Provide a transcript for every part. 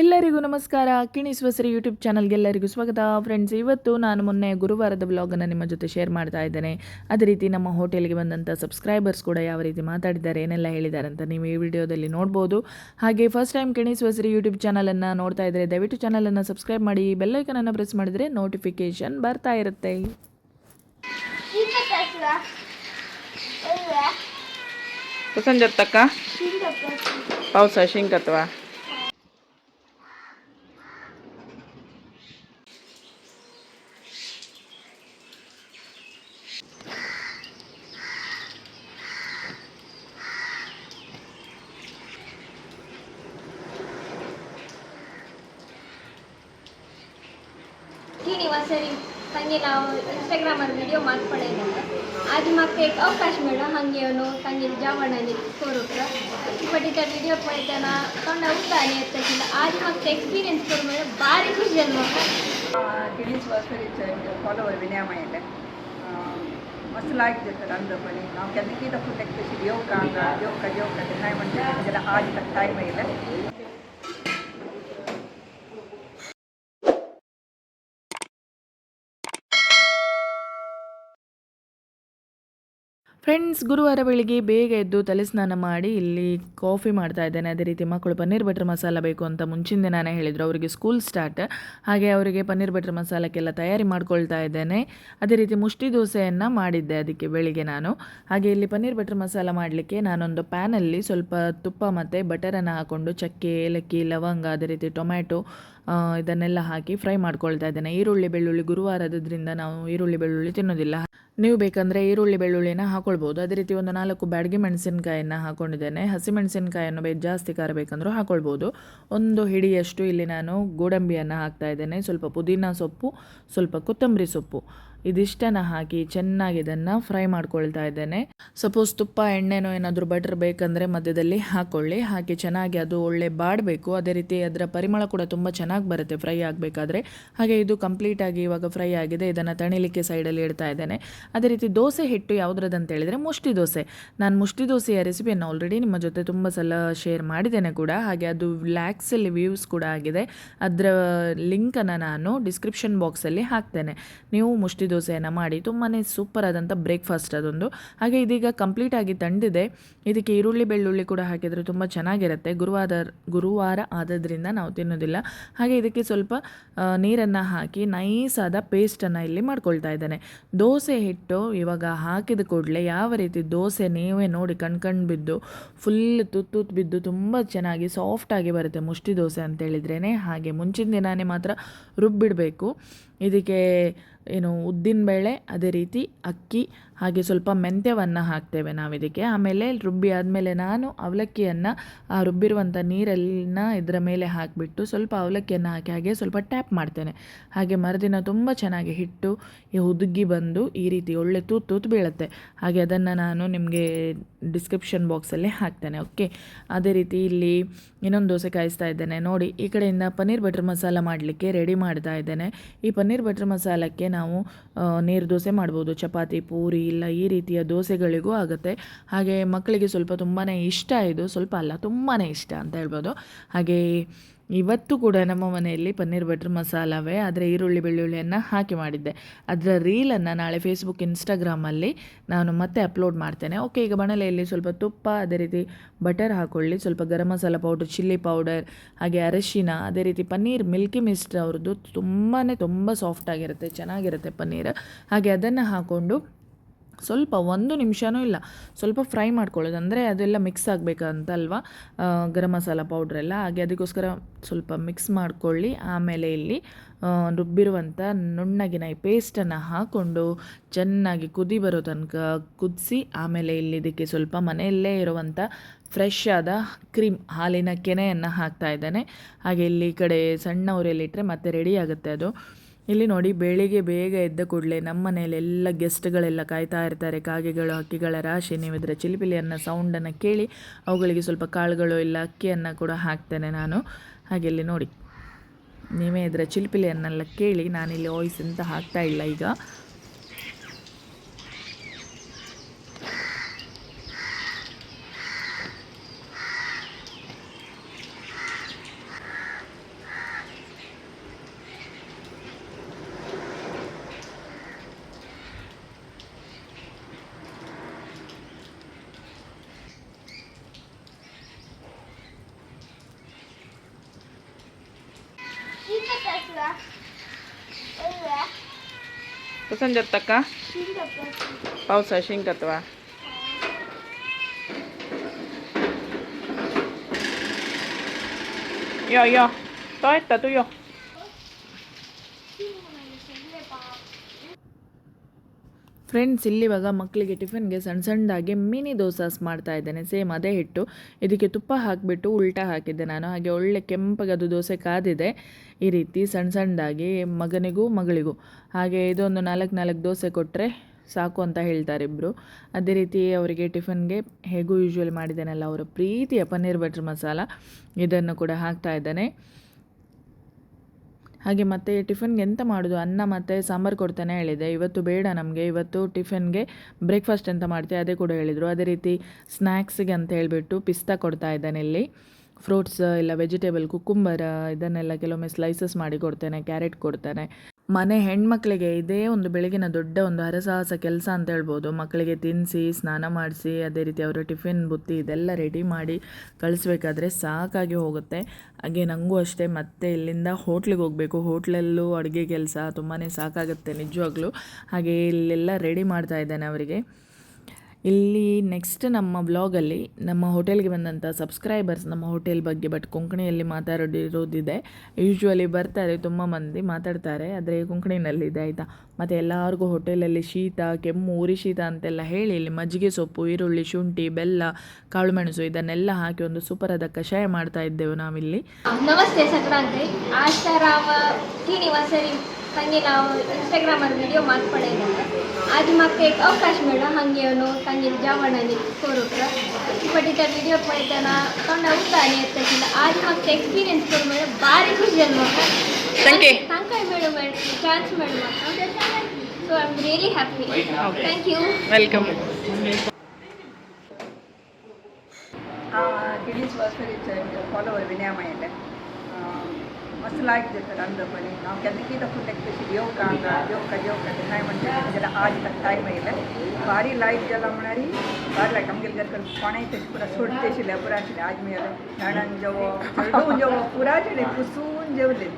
ಎಲ್ಲರಿಗೂ ನಮಸ್ಕಾರ. ಕಿಣಿಸ್ವಸರಿ ಯೂಟ್ಯೂಬ್ ಚಾನಲ್ಗೆಲ್ಲರಿಗೂ ಸ್ವಾಗತ. ಫ್ರೆಂಡ್ಸ್ ಇವತ್ತು ನಾನು ಮೊನ್ನೆ ಗುರುವಾರದ ಬ್ಲಾಗನ್ನು ನಿಮ್ಮ ಜೊತೆ ಶೇರ್ ಮಾಡ್ತಾ ಇದ್ದೇನೆ. ಅದೇ ರೀತಿ ನಮ್ಮ ಹೋಟೆಲ್ಗೆ ಬಂದಂಥ ಸಬ್ಸ್ಕ್ರೈಬರ್ಸ್ ಕೂಡ ಯಾವ ರೀತಿ ಮಾತಾಡಿದ್ದಾರೆ ಏನೆಲ್ಲ ಹೇಳಿದ್ದಾರೆ ಅಂತ ನೀವು ಈ ವಿಡಿಯೋದಲ್ಲಿ ನೋಡ್ಬೋದು. ಹಾಗೆ ಫಸ್ಟ್ ಟೈಮ್ ಕಿಣಿಸ್ವಸರಿ ಯೂಟ್ಯೂಬ್ ಚಾನಲನ್ನು ನೋಡ್ತಾ ಇದ್ದರೆ ದಯವಿಟ್ಟು ಚಾನಲನ್ನು ಸಬ್ಸ್ಕ್ರೈಬ್ ಮಾಡಿ ಬೆಲ್ಲೈಕನನ್ನು ಪ್ರೆಸ್ ಮಾಡಿದರೆ ನೋಟಿಫಿಕೇಷನ್ ಬರ್ತಾ ಇರುತ್ತೆ. ಪಸಂಜತ್ತಕ್ಕ ಪೌಸ ಅಥವಾ ಸರಿ ತಂಗಿ ನಾವು ಇನ್ಸ್ಟಾಗ್ರಾಮಲ್ಲಿ ವಿಡಿಯೋ ಮಾಡ್ಕೊಂಡಿದ್ದಲ್ಲ ಅದು ಮತ್ತೆ ಅವಕಾಶ ಮೇಡ ಹಂಗೆ ಅವನು ತಂಗಿ ಜಾವಣ್ಣನಿ ತೋರುತ್ತ ಪಟ್ಟಿದ್ದ ವಿಡಿಯೋ ಪಡಿತಾನ ಕಂಡ ಉತ್ತಾನೆ ಇರ್ತಕ್ಕಿಲ್ಲ ಅದು ಮತ್ತೆ ಎಕ್ಸ್ಪೀರಿಯನ್ಸ್ ಕೊಡ್ಮೇಲೆ ಭಾರಿ ಖುಷಿ ಅಲ್ವಾಗ ಗಿರೀಶ್ ಮಸಲಾಗಿದೆ ಸರ್ ಅಂದ್ರೆ ಬನ್ನಿ ನಾವು ಕೆಲಸ ಕೀಟ ಫುಲ್ ಎಕ್ಸ್ಪೆಷಲಿ ಯೋಗ ಯೋಗ ಯೋಗ ಚೆನ್ನಾಗಿ ಮಾಡ್ತೀವಿ ಆಗಿ ಟೈಮ್ ಇದೆ ಫ್ರೆಂಡ್ಸ್ ಗುರುವಾರ ಬೆಳಿಗ್ಗೆ ಬೇಗ ಎದ್ದು ತಲೆ ಸ್ನಾನ ಮಾಡಿ ಇಲ್ಲಿ ಕಾಫಿ ಮಾಡ್ತಾ ಇದ್ದೇನೆ. ಅದೇ ರೀತಿ ಮಕ್ಕಳು ಪನ್ನೀರ್ ಬಟರ್ ಮಸಾಲ ಬೇಕು ಅಂತ ಮುಂಚಿನ ದಿನಾನೇ ಹೇಳಿದರು. ಅವರಿಗೆ ಸ್ಕೂಲ್ ಸ್ಟಾರ್ಟ್ ಹಾಗೆ ಅವರಿಗೆ ಪನ್ನೀರ್ ಬಟರ್ ಮಸಾಲಕ್ಕೆಲ್ಲ ತಯಾರಿ ಮಾಡ್ಕೊಳ್ತಾ ಇದ್ದೇನೆ. ಅದೇ ರೀತಿ ಮುಷ್ಟಿ ದೋಸೆಯನ್ನು ಮಾಡಿದ್ದೆ ಅದಕ್ಕೆ ಬೆಳಿಗ್ಗೆ ನಾನು. ಹಾಗೆ ಇಲ್ಲಿ ಪನ್ನೀರ್ ಬಟರ್ ಮಸಾಲ ಮಾಡಲಿಕ್ಕೆ ನಾನೊಂದು ಪ್ಯಾನಲ್ಲಿ ಸ್ವಲ್ಪ ತುಪ್ಪ ಮತ್ತು ಬಟರನ್ನು ಹಾಕ್ಕೊಂಡು ಚಕ್ಕೆ, ಏಲಕ್ಕಿ, ಲವಂಗ, ಅದೇ ರೀತಿ ಟೊಮ್ಯಾಟೊ ಇದನ್ನೆಲ್ಲ ಹಾಕಿ ಫ್ರೈ ಮಾಡ್ಕೊಳ್ತಾ ಇದ್ದೇನೆ. ಈರುಳ್ಳಿ, ಬೆಳ್ಳುಳ್ಳಿ ಗುರುವಾರದ್ರಿಂದ ನಾವು ಈರುಳ್ಳಿ, ಬೆಳ್ಳುಳ್ಳಿ ತಿನ್ನೋದಿಲ್ಲ ನೀವು ಬೇಕಂದರೆ ಈರುಳ್ಳಿ, ಬೆಳ್ಳುಳ್ಳಿನ ಹಾಕೊಳ್ಬೋದು. ಅದೇ ರೀತಿ ಒಂದು ನಾಲ್ಕು ಬ್ಯಾಡಗಿ ಮೆಣಸಿನ್ಕಾಯನ್ನು ಹಾಕೊಂಡಿದ್ದೇನೆ. ಹಸಿಮೆಣಸಿನ್ಕಾಯನ್ನು ಬೇ, ಜಾಸ್ತಿ ಖಾರ ಬೇಕಂದರೂ ಹಾಕೊಳ್ಬೋದು. ಒಂದು ಹಿಡಿಯಷ್ಟು ಇಲ್ಲಿ ನಾನು ಗೋಡಂಬಿಯನ್ನು ಹಾಕ್ತಾ ಇದ್ದೇನೆ. ಸ್ವಲ್ಪ ಪುದೀನ ಸೊಪ್ಪು, ಸ್ವಲ್ಪ ಕೊತ್ತಂಬರಿ ಸೊಪ್ಪು. ಇದಿಷ್ಟನ್ನು ಹಾಕಿ ಚೆನ್ನಾಗಿ ಇದನ್ನು ಫ್ರೈ ಮಾಡ್ಕೊಳ್ತಾ ಇದ್ದೇನೆ. ಸಪೋಸ್ ತುಪ್ಪ, ಎಣ್ಣೆನೋ ಏನಾದರೂ ಬಟರ್ ಬೇಕಂದರೆ ಮಧ್ಯದಲ್ಲಿ ಹಾಕ್ಕೊಳ್ಳಿ ಹಾಕಿ ಚೆನ್ನಾಗಿ ಅದು ಒಳ್ಳೆ ಬಾಡಬೇಕು. ಅದೇ ರೀತಿ ಅದರ ಪರಿಮಳ ಕೂಡ ತುಂಬ ಚೆನ್ನಾಗಿ ಬರುತ್ತೆ ಫ್ರೈ ಆಗಬೇಕಾದ್ರೆ. ಹಾಗೆ ಇದು ಕಂಪ್ಲೀಟಾಗಿ ಇವಾಗ ಫ್ರೈ ಆಗಿದೆ. ಇದನ್ನು ತಣಿಲಿಕ್ಕೆ ಸೈಡಲ್ಲಿ ಇಡ್ತಾ ಇದ್ದೇನೆ. ಅದೇ ರೀತಿ ದೋಸೆ ಹಿಟ್ಟು ಯಾವುದ್ರದ್ದು ಹೇಳಿದರೆ ಮುಷ್ಟಿ ದೋಸೆ. ನಾನು ಮುಷ್ಟಿ ದೋಸೆಯ ರೆಸಿಪಿಯನ್ನು ಆಲ್ರೆಡಿ ನಿಮ್ಮ ಜೊತೆ ತುಂಬ ಸಲ ಶೇರ್ ಮಾಡಿದ್ದೇನೆ ಕೂಡ. ಹಾಗೆ ಅದು ಲ್ಯಾಕ್ಸಲ್ಲಿ ವ್ಯೂಸ್ ಕೂಡ ಆಗಿದೆ. ಅದರ ಲಿಂಕನ್ನು ನಾನು ಡಿಸ್ಕ್ರಿಪ್ಷನ್ ಬಾಕ್ಸಲ್ಲಿ ಹಾಕ್ತೇನೆ. ನೀವು ಮುಷ್ಟಿ ದೋಸೆಯನ್ನು ಮಾಡಿ ತುಂಬಾ ಸೂಪರ್ ಆದಂಥ ಬ್ರೇಕ್ಫಾಸ್ಟ್ ಅದೊಂದು. ಹಾಗೆ ಇದೀಗ ಕಂಪ್ಲೀಟ್ ಆಗಿ ತಂಡಿದೆ ಇದಕ್ಕೆ ಈರುಳ್ಳಿ, ಬೆಳ್ಳುಳ್ಳಿ ಕೂಡ ಹಾಕಿದರೆ ತುಂಬ ಚೆನ್ನಾಗಿರುತ್ತೆ. ಗುರುವಾರ ಗುರುವಾರ ಆದ್ದರಿಂದ ನಾವು ತಿನ್ನೋದಿಲ್ಲ. ಹಾಗೆ ಇದಕ್ಕೆ ಸ್ವಲ್ಪ ನೀರನ್ನು ಹಾಕಿ ನೈಸಾದ ಪೇಸ್ಟನ್ನು ಇಲ್ಲಿ ಮಾಡ್ಕೊಳ್ತಾ ಇದ್ದಾನೆ. ದೋಸೆ ಹಿಟ್ಟು ಇವಾಗ ಹಾಕಿದ ಕೂಡಲೇ ಯಾವ ರೀತಿ ದೋಸೆ ನೀವೇ ನೋಡಿ ಕಣ್ಕಂಡು ಬಿದ್ದು ಫುಲ್ ತುತ್ತು ಬಿದ್ದು ತುಂಬ ಚೆನ್ನಾಗಿ ಸಾಫ್ಟಾಗಿ ಬರುತ್ತೆ ಮುಷ್ಟಿ ದೋಸೆ ಅಂತ ಹೇಳಿದ್ರೇ ಹಾಗೆ ಮುಂಚಿನ ದಿನಾನೇ ಮಾತ್ರ ರುಬ್ಬಿಡಬೇಕು. ಇದಕ್ಕೆ ಏನು ಉದ್ದಿನಬೇಳೆ ಅದೇ ರೀತಿ ಅಕ್ಕಿ ಹಾಗೆ ಸ್ವಲ್ಪ ಮೆಂತ್ಯವನ್ನು ಹಾಕ್ತೇವೆ ನಾವು ಇದಕ್ಕೆ ಆಮೇಲೆ ರುಬ್ಬಿ ಆದಮೇಲೆ ನಾನು ಅವಲಕ್ಕಿಯನ್ನು, ಆ ರುಬ್ಬಿರುವಂಥ ನೀರನ್ನ ಇದರ ಮೇಲೆ ಹಾಕಿಬಿಟ್ಟು ಸ್ವಲ್ಪ ಅವಲಕ್ಕಿಯನ್ನು ಹಾಕಿ ಹಾಗೆ ಸ್ವಲ್ಪ ಟ್ಯಾಪ್ ಮಾಡ್ತೇನೆ. ಹಾಗೆ ಮರುದಿನ ತುಂಬ ಚೆನ್ನಾಗಿ ಹಿಟ್ಟು ಹುದುಗಿ ಬಂದು ಈ ರೀತಿ ಒಳ್ಳೆ ತೂತು ತೂತು ಬೀಳುತ್ತೆ. ಹಾಗೆ ಅದನ್ನು ನಾನು ನಿಮಗೆ ಡಿಸ್ಕ್ರಿಪ್ಷನ್ ಬಾಕ್ಸಲ್ಲಿ ಹಾಕ್ತೇನೆ ಓಕೆ ಅದೇ ರೀತಿ ಇಲ್ಲಿ ಇನ್ನೊಂದು ದೋಸೆ ಕಾಯಿಸ್ತಾ ಇದ್ದೇನೆ. ನೋಡಿ, ಈ ಕಡೆಯಿಂದ ಪನ್ನೀರ್ ಬಟರ್ ಮಸಾಲ ಮಾಡಲಿಕ್ಕೆ ರೆಡಿ ಮಾಡ್ತಾ ಇದ್ದೇನೆ. ಈ ಪನ್ನೀರ್ ಬಟರ್ ಮಸಾಲಕ್ಕೆ ನಾವು ನೀರು ದೋಸೆ ಮಾಡ್ಬೋದು, ಚಪಾತಿ, ಪೂರಿ ಇಲ್ಲ, ಈ ರೀತಿಯ ದೋಸೆಗಳಿಗೂ ಆಗುತ್ತೆ. ಹಾಗೆ ಮಕ್ಕಳಿಗೆ ಸ್ವಲ್ಪ ತುಂಬಾ ಇಷ್ಟ ಇದು, ಸ್ವಲ್ಪ ಅಲ್ಲ ತುಂಬಾ ಇಷ್ಟ ಅಂತ ಹೇಳ್ಬೋದು. ಹಾಗೆ ಇವತ್ತು ಕೂಡ ನಮ್ಮ ಮನೆಯಲ್ಲಿ ಪನ್ನೀರ್ ಬಟರ್ ಮಸಾಲವೇ, ಆದರೆ ಈರುಳ್ಳಿ, ಬೆಳ್ಳುಳ್ಳಿಯನ್ನು ಹಾಕಿ ಮಾಡಿದ್ದೆ. ಅದರ ರೀಲನ್ನು ನಾಳೆ ಫೇಸ್ಬುಕ್ ಇನ್ಸ್ಟಾಗ್ರಾಮಲ್ಲಿ ನಾನು ಮತ್ತೆ ಅಪ್ಲೋಡ್ ಮಾಡ್ತೇನೆ. ಓಕೆ ಈಗ ಬಣಲೆಯಲ್ಲಿ ಸ್ವಲ್ಪ ತುಪ್ಪ, ಅದೇ ರೀತಿ ಬಟರ್ ಹಾಕ್ಕೊಳ್ಳಿ ಸ್ವಲ್ಪ garam masala powder chilli powder ಹಾಗೆ ಅರಶಿನ, ಅದೇ ರೀತಿ ಪನ್ನೀರ್ ಮಿಲ್ಕಿ ಮಿಸ್ಟ್ ಅವ್ರದ್ದು ತುಂಬಾ ತುಂಬ ಸಾಫ್ಟಾಗಿರುತ್ತೆ ಚೆನ್ನಾಗಿರುತ್ತೆ ಪನ್ನೀರ್. ಹಾಗೆ ಅದನ್ನು ಹಾಕ್ಕೊಂಡು ಸ್ವಲ್ಪ ಒಂದು ನಿಮಿಷನೂ ಇಲ್ಲ. ಸ್ವಲ್ಪ ಫ್ರೈ ಮಾಡ್ಕೊಳ್ಳೋದು. ಅಂದರೆ ಅದೆಲ್ಲ ಮಿಕ್ಸ್ ಆಗಬೇಕಂತಲ್ವ? ಗರಂ ಮಸಾಲ ಪೌಡ್ರೆಲ್ಲ ಹಾಗೆ ಅದಕ್ಕೋಸ್ಕರ ಸ್ವಲ್ಪ ಮಿಕ್ಸ್ ಮಾಡ್ಕೊಳ್ಳಿ. ಆಮೇಲೆ ಇಲ್ಲಿ ರುಬ್ಬಿರುವಂಥ ನುಣ್ಣಗಿನ ಈ ಪೇಸ್ಟನ್ನು ಹಾಕ್ಕೊಂಡು ಚೆನ್ನಾಗಿ ಕುದಿ ಬರೋ ತನಕ ಕುದಿಸಿ, ಆಮೇಲೆ ಇಲ್ಲಿ ಇದಕ್ಕೆ ಸ್ವಲ್ಪ ಮನೆಯಲ್ಲೇ ಇರುವಂಥ ಫ್ರೆಶ್ ಆದ ಕ್ರೀಮ್ ಹಾಲಿನ ಕೆನೆಯನ್ನು ಹಾಕ್ತಾ ಇದ್ದಾನೆ. ಹಾಗೆ ಇಲ್ಲಿ ಕಡೆ ಸಣ್ಣ ಉರಿಯಲ್ಲಿಟ್ಟರೆ ಮತ್ತೆ ರೆಡಿ ಆಗುತ್ತೆ ಅದು. ಇಲ್ಲಿ ನೋಡಿ ಬೆಳಿಗ್ಗೆ ಬೇಗ ಎದ್ದ ಕೂಡಲೇ ನಮ್ಮ ಮನೆಯಲ್ಲೆಲ್ಲ ಗೆಸ್ಟ್ಗಳೆಲ್ಲ ಕಾಯ್ತಾ ಇರ್ತಾರೆ. ಕಾಗೆಗಳು ಹಕ್ಕಿಗಳ ರಾಶಿ ನೀವು ಇದರ ಚಿಲಿಪಿಲಿಯನ್ನು ಸೌಂಡನ್ನು ಕೇಳಿ ಅವುಗಳಿಗೆ ಸ್ವಲ್ಪ ಕಾಳುಗಳು ಇಲ್ಲ, ಅಕ್ಕಿಯನ್ನು ಕೂಡ ಹಾಕ್ತೇನೆ ನಾನು. ಹಾಗೆ ಇಲ್ಲಿ ನೋಡಿ. ನೀವೇ ಇದರ ಚಿಲಿಪಿಲಿಯನ್ನೆಲ್ಲ ಕೇಳಿ ನಾನಿಲ್ಲಿ ವಾಯ್ಸ್ ಅಂತ ಹಾಕ್ತಾ ಇಲ್ಲ ಈಗ. कसं जात का पावसा शिंकत्वा यो यो तो येता तू यो ಫ್ರೆಂಡ್ಸ್, ಇಲ್ಲಿವಾಗ ಮಕ್ಕಳಿಗೆ ಟಿಫಿನ್ಗೆ ಸಣ್ಣ ಸಣ್ಣದಾಗಿ ಮಿನಿ ದೋಸಾಸ್ ಮಾಡ್ತಾ ಇದ್ದೇನೆ. ಸೇಮ್ ಅದೇ ಹಿಟ್ಟು. ಇದಕ್ಕೆ ತುಪ್ಪ ಹಾಕಿಬಿಟ್ಟು ಉಲ್ಟಾ ಹಾಕಿದ್ದೆ ನಾನು. ಹಾಗೆ ಒಳ್ಳೆ ಕೆಂಪಗೆ ಅದು ದೋಸೆ ಕಾದಿದೆ. ಈ ರೀತಿ ಸಣ್ಣ ಸಣ್ಣದಾಗಿ ಮಗನಿಗೂ ಮಗಳಿಗೂ. ಹಾಗೆ ಇದೊಂದು ನಾಲ್ಕು ನಾಲ್ಕು ದೋಸೆ ಕೊಟ್ಟರೆ ಸಾಕು ಅಂತ ಹೇಳ್ತಾರೆ ಇಬ್ಬರು ಅದೇ ರೀತಿ ಅವರಿಗೆ ಟಿಫನ್ಗೆ ಹೇಗೂ ಯೂಶ್ವಲ್ ಮಾಡಿದ್ದೇನಲ್ಲ ಅವರ ಪ್ರೀತಿಯ ಪನ್ನೀರ್ ಬಟರ್ ಮಸಾಲ ಇದನ್ನು ಕೂಡ ಹಾಕ್ತಾ ಇದ್ದಾನೆ. ಹಾಗೆ ಮತ್ತೆ ಟಿಫನ್ಗೆ ಎಂತ ಮಾಡೋದು? ಅನ್ನ ಮತ್ತು ಸಾಂಬಾರು ಕೊಡ್ತಾನೆ ಹೇಳಿದೆ. ಇವತ್ತು ಬೇಡ ನಮಗೆ. ಇವತ್ತು ಟಿಫನ್ಗೆ ಬ್ರೇಕ್ಫಾಸ್ಟ್ ಅಂತ ಮಾಡ್ತೀವಿ ಅದೇ ಕೂಡ ಹೇಳಿದರು. ಅದೇ ರೀತಿ ಸ್ನ್ಯಾಕ್ಸಿಗೆ ಅಂತ ಹೇಳಿಬಿಟ್ಟು ಪಿಸ್ತಾ ಕೊಡ್ತಾ ಇದ್ದಾನೆ ಇಲ್ಲಿ. ಫ್ರೂಟ್ಸ್, ಇಲ್ಲ ವೆಜಿಟೇಬಲ್ ಕುಕ್ಕುಂಬರ ಇದನ್ನೆಲ್ಲ ಕೆಲವೊಮ್ಮೆ ಸ್ಲೈಸಸ್ ಮಾಡಿ ಕೊಡ್ತೇನೆ ಕ್ಯಾರೆಟ್ ಕೊಡ್ತಾನೆ. ಮನೆ ಹೆಣ್ಮಕ್ಳಿಗೆ ಇದೇ ಒಂದು ಬೆಳಗಿನ ದೊಡ್ಡ ಒಂದು ಹರಸಾಹಸ ಕೆಲಸ ಅಂತ ಹೇಳ್ಬೋದು. ಮಕ್ಕಳಿಗೆ ತಿನ್ನಿಸಿ ಸ್ನಾನ ಮಾಡಿಸಿ, ಅದೇ ರೀತಿ ಅವರ ಟಿಫಿನ್ ಬುತ್ತಿ ಇದೆಲ್ಲ ರೆಡಿ ಮಾಡಿ ಕಳಿಸ್ಬೇಕಾದ್ರೆ ಸಾಕಾಗಿ ಹೋಗುತ್ತೆ. ಹಾಗೆ ನನಗೂ ಅಷ್ಟೇ, ಮತ್ತೆ ಇಲ್ಲಿಂದ ಹೋಟ್ಲಿಗೆ ಹೋಗಬೇಕು. ಹೋಟ್ಲಲ್ಲೂ ಅಡುಗೆ ಕೆಲಸ ತುಂಬಾ ಸಾಕಾಗುತ್ತೆ ನಿಜವಾಗ್ಲೂ. ಹಾಗೆ ಇಲ್ಲೆಲ್ಲ ರೆಡಿ ಮಾಡ್ತಾ ಇದ್ದಾನೆ ಅವರಿಗೆ. ಇಲ್ಲಿ ನೆಕ್ಸ್ಟ್ ನಮ್ಮ ಬ್ಲಾಗಲ್ಲಿ ನಮ್ಮ ಹೋಟೆಲ್ಗೆ ಬಂದಂಥ ಸಬ್ಸ್ಕ್ರೈಬರ್ಸ್ ನಮ್ಮ ಹೋಟೆಲ್ ಬಗ್ಗೆ ಬಟ್ ಕೊಂಕಣಿಯಲ್ಲಿ ಮಾತಾಡಿರೋದಿದೆ ಯೂಶ್ವಲಿ ಬರ್ತಾರೆ, ತುಂಬ ಮಂದಿ ಮಾತಾಡ್ತಾರೆ, ಆದರೆ ಕೊಂಕಣಿನಲ್ಲಿದೆ, ಆಯಿತಾ? ಮತ್ತು ಎಲ್ಲರಿಗೂ ಹೋಟೆಲಲ್ಲಿ ಶೀತ, ಕೆಮ್ಮು ಉರಿ ಶೀತ ಅಂತೆಲ್ಲ ಹೇಳಿ, ಇಲ್ಲಿ ಮಜ್ಜಿಗೆ ಸೊಪ್ಪು, ಈರುಳ್ಳಿ, ಶುಂಠಿ, ಬೆಲ್ಲ ಕಾಳುಮೆಣಸು ಇದನ್ನೆಲ್ಲ ಹಾಕಿ ಒಂದು ಸೂಪರಾದ ಕಷಾಯ ಮಾಡ್ತಾ ಇದ್ದೆವು ನಾವಿಲ್ಲಿ. ನಮಸ್ತೆ ಸಂಕ್ರಾಂತಿ. ಆಶಾರಾಮ ಶ್ರೀನಿವಾಸರಿ ತಂಗಿ ನಾವು ಇನ್ಸ್ಟಾಗ್ರಾಮಲ್ಲಿ ವಿಡಿಯೋ ಮಾಡ್ಕೊಳ್ಳಿದ್ದೇವೆ इंस्टाग्रामार व्हिडिओ मात पळयलेले आज म्हाका एक अवकाश मेळ्ळो हांगा येवन तांगे जेवण आनी करूंक फाटी त्या व्हिडिओ पळयतना तोंडा उदक आनी येता आशिल्लें आज म्हाका एक्सपिरियन्स करूंक मेळ्ळो भारी खुशी जाली म्हाका Thank you. तांकांय मेळ्ळो मेळ चान्स मेळ्ळो म्हाका so I am really happy thank you welcome Guinness वासरीचे follower विनयामयले मस्त लायक जाता रांदपणी हांव केन्ना कितें फूड लायक तशी जेवका हांगा जेवका जेवका ते काय म्हणटा जाल्यार आज तक टायम येयले भारी लायक जाला म्हणारी भारी लायक आमगेले घर कोणाय तशें पुरा सोडते आशिल्ले पुरा आशिल्ले आज मेळ्ळे झाडान जेवप चडून जेवप पुरा आशिल्ले पुसून जेवले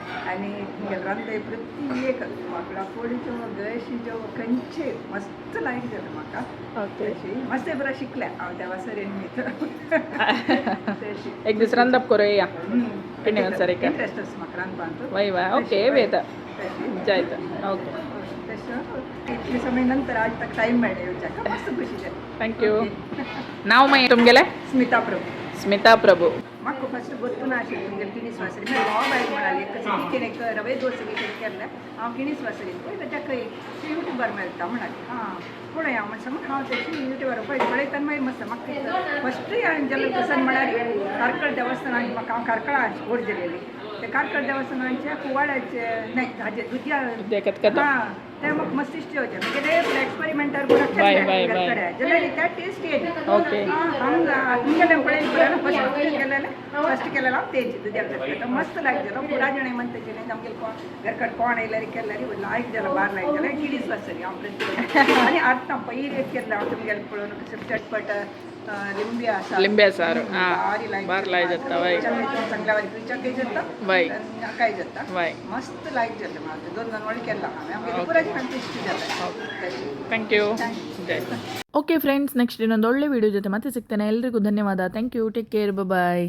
ती शीत जेवप मोव आशिल्लें आनी तुमगेले रांदय प्रत्येक म्हाका पोळीचो गळशी खंयचे मस्त लायक जालें म्हाका तशी मस्त बरं शिकले हांव देवा सरेन मी एक दीस रांदप करूया पिंडी वासरीक. इंट्रस्ट आसा म्हाका रांदपाक वय वय ओके वेत जायत ओके तशें इतले समय नंतर आज तक टायम मेळ्ळे येवच्याक मस्त खुशी जाली थँक्यू नाव मागीर तुमगेलें स्मिता प्रभू स्मिता प्रभू ಮಕ್ಕಳು ಫಸ್ಟ್ ಗೊತ್ತು ನಾಶ ఇంకా కిణి శ్వాస మేము బాగా మాడాలి ఎక్క ಸಿಕ್ಕಿನ ರವೆ ದೋಸೆಗೆ ಕೆಲ್ಲ ಆ ಗಿಣಿ ಶ್ವಾಸ ಇತ್ತು. ಬೆಟ್ಟಕ್ಕ ಯೂಟ್ಯೂಬರ್ ಮೇಲೆ ತಮ್ಮಳಾಗಿ ಹಾಂ. ಕೂಡ ಯಾವ ಮನುಷ್ಯ ಹಾಂ ತೆಚ್ಚಿ ಯೂಟ್ಯೂಬರ್ ಇದು ಬೆಳೆ ತನ್ಮ ಮಸ್ತ ಮಕ್ಕಳು ಫಸ್ಟ್ ಜಲ್ಲ ಪ್ರಸನ್ನ ಮಾಡಿ ಕರ್ಕಳ ದೇವಸ್ಥಾನ ಮಕ್ಕ ಕರ್ಕಳ ಓಡ್ಜರಿಯಲ್ಲಿ देवस्थानान म्हाका हांव कारकळा ओर गेलेली ते कारकळ देवस्थानांचे कुवाड्याचे नाही हाजे दुदया देखत कथा हां ते म्हाका मस्त इश्ट होते मागीर ते एक्सपेरिमेंटार करून बाय, बाय, बाय. जाल्यार त्या टेस्ट येयली ओके तुमगेले पळय फस्ट केलेले फस्ट केलेलो हांव तेज दुद्या करता मस्त लायक जालो पुरा जाणे म्हणटा की आमगेले कोण घरकड कोण येयल्यार केल्यार लायक जालो बार लायक जालो किडीस वासरी हांव प्रत्येक आनी आतां पयलीं एक केल्लें हांव तुमगेले पळोवन कशें चटपट ಲಿಂಬೆ ಸಾರು. ಬಾರ್ಲಾಯ್ ಜತ್ತ ವೈ. ವೈ. ವೈ. ಮಸ್ತ್ like Jath thank you okay friends next ಇನ್ನೊಂದು ಒಳ್ಳೆ ವಿಡಿಯೋ ಜೊತೆ ಮತ್ತೆ ಸಿಗ್ತೇನೆ. ಎಲ್ರಿಗೂ ಧನ್ಯವಾದ. Thank you take care bye